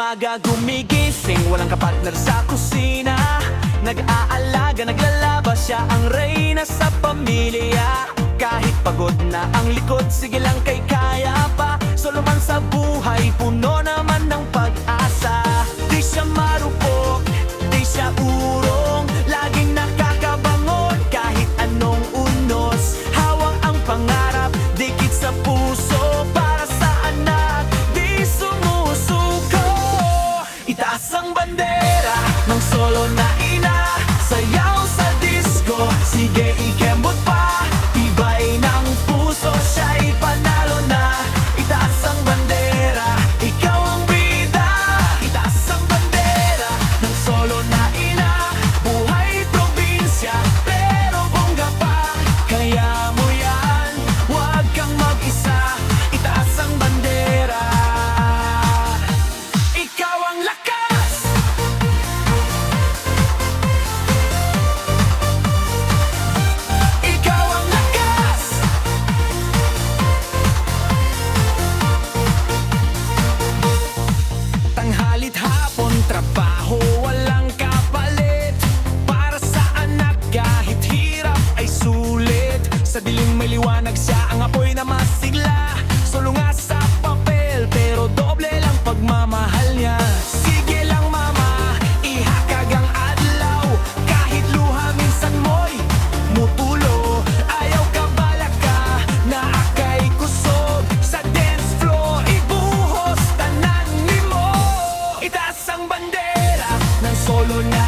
umaga gumigising. Walang kapatner sa kusina. Nag-aalaga, naglalaba siya Ang reyna sa pamilya. Kahit pagod na ang likod Sige lang kay kaya pa. Solo man sa buhay puno Sa dilim may liwanag siya. Ang apoy na masigla Sulunga sa papel Pero doble lang pagmamahal niya. Sige lang mama Ihakag ang adlaw. Kahit luha minsan mo'y Mutulo. Ayaw ka balak ka Na akay kusog. Sa dance floor Ibuhos tanan ni mo. Itaas ang bandera Ng solo na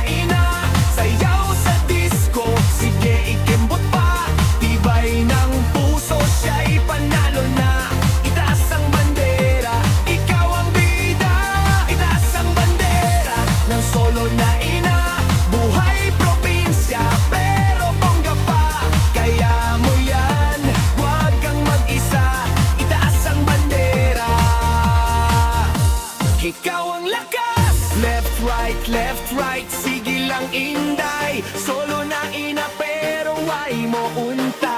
cuenta.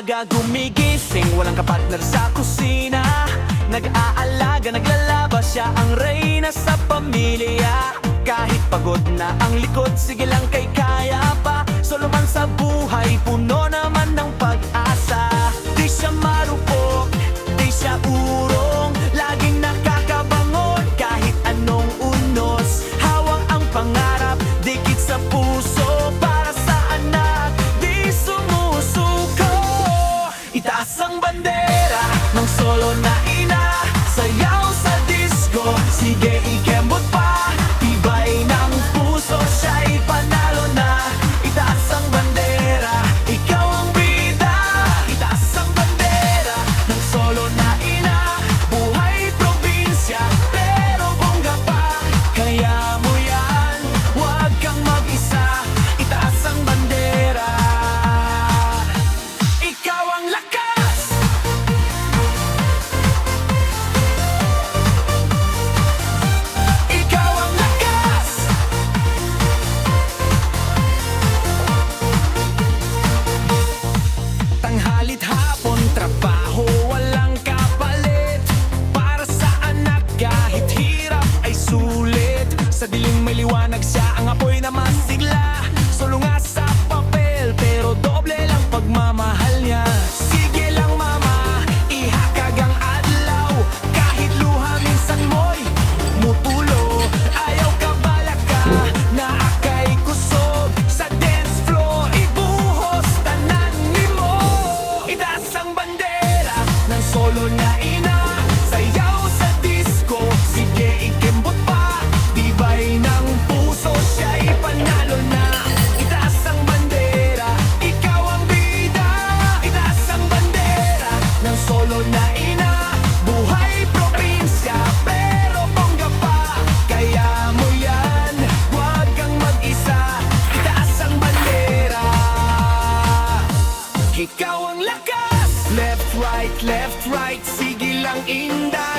umaga gumigising. Walang kapatner sa kusina. Nag-aalaga, naglalaba siya Ang reyna sa pamilya. Kahit pagod na ang likod Sige lang kay kaya pa. Solo man sa buhay Puno naman ng pag-asa. Di siya marupok Di siya urong. Laging nakakabangon Kahit anong unos. Hawak ang pangarap Dikit sa puso. Get it. Lolo ina. Buhay probinsya pero bongga pa. Kaya mo huwag kang mag-isa. Itaas ang bandera. Ikaw ang lakas. Left, right, left, right Sige lang inday